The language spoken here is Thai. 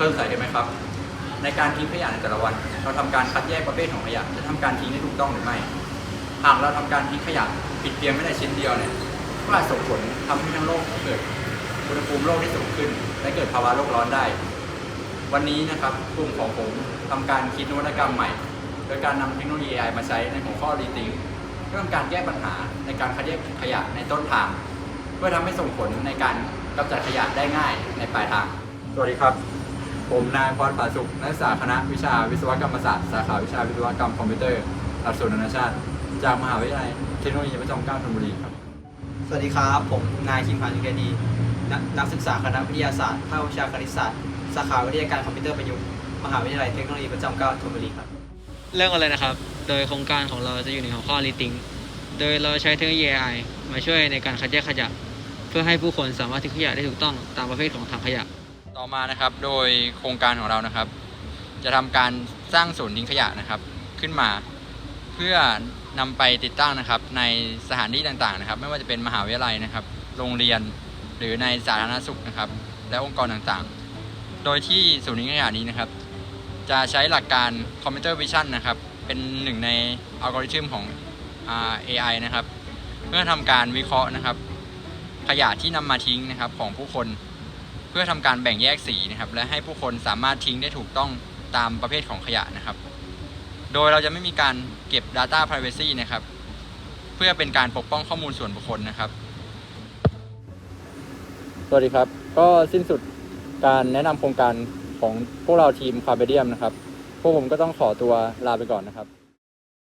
เคยสงสัยกันไหมครับ ในการทิ้งขยะในแต่ละวัน เราทำการคัดแยกประเภทของขยะ จะทำการทิ้งได้ถูกต้องหรือไม่ หากเราทำการทิ้งขยะผิดเพียงไม่ได้ชิ้นเดียวเนี่ยก็อาจส่งผลทำให้ทั้งโลกเกิดอุณหภูมิโลกที่สูงขึ้น และเกิดภาวะโลกร้อนได้ วันนี้นะครับกลุ่มของผมทำการคิดนวัตกรรมใหม่ โดยการนำเทคโนโลยี AI มาใช้ในหัวข้อ Rethink เพื่อทำการแก้ปัญหาในการคัดแยกขยะในต้นทาง เพื่อทำให้ส่งผลในการกำจัดขยะได้ง่ายในปลายทาง สวัสดีครับ ผมนายพรผาสุขนักศึกษาคณะวิชาวิศวกรรมศาสตร์สาขาวิชาวิศวกรรมคอมพิวเตอร์หลักสูตรนานาชาติ จากมหาวิทยาลัยเทคโนโลยีพระจอมเกล้าธนบุรีครับ สวัสดีครับ ผมนายคิมพานุเกดีนักนักศึกษาคณะวิทยาศาสตร์ภาควิชาคณิตศาสตร์สาขาวิทยาการคอมพิวเตอร์ประยุกต์มหาวิทยาลัยเทคโนโลยีพระจอมเกล้าธนบุรีครับ เรื่องอะไรนะครับ โดยโครงการของเราจะอยู่ในหัวข้อ Rethink โดยเราใช้เทคโนโลยี AI มาช่วยในการคัดแยกขยะ เพื่อให้ผู้คนสามารถทิ้งขยะได้ถูกต้องตามประเภทของถังขยะ ต่อมานะครับโดยโครงการของเรานะครับ จะทำการสร้างศูนย์ทิ้งขยะนะครับ ขึ้นมา เพื่อนำไปติดตั้งนะครับ ในสถานที่ต่างๆนะครับ ไม่ว่าจะเป็นมหาวิทยาลัยนะครับ โรงเรียนหรือในสาธารณสุขนะครับ และองค์กรต่างๆ โดยที่ศูนย์ทิ้งขยะนี้นะครับ จะใช้หลักการคอมพิวเตอร์วิชั่นนะครับ เป็นหนึ่งในอัลกอริทึมของ AI นะครับ เพื่อทำการวิเคราะห์นะครับ ขยะที่นำมาทิ้งนะครับของผู้คน เพื่อทำการแบ่งแยกสีนะครับ และให้ผู้คนสามารถทิ้งได้ถูกต้องตามประเภทของขยะนะครับ โดยเราจะไม่มีการเก็บ Data Privacy นะครับ เพื่อเป็นการปกป้องข้อมูลส่วนบุคคลนะครับ สวัสดีครับ ก็สิ้นสุดการแนะนำโครงการของพวกเราทีมคาร์เบเดียมนะครับ พวกผมก็ต้องขอตัวลาไปก่อนนะครับ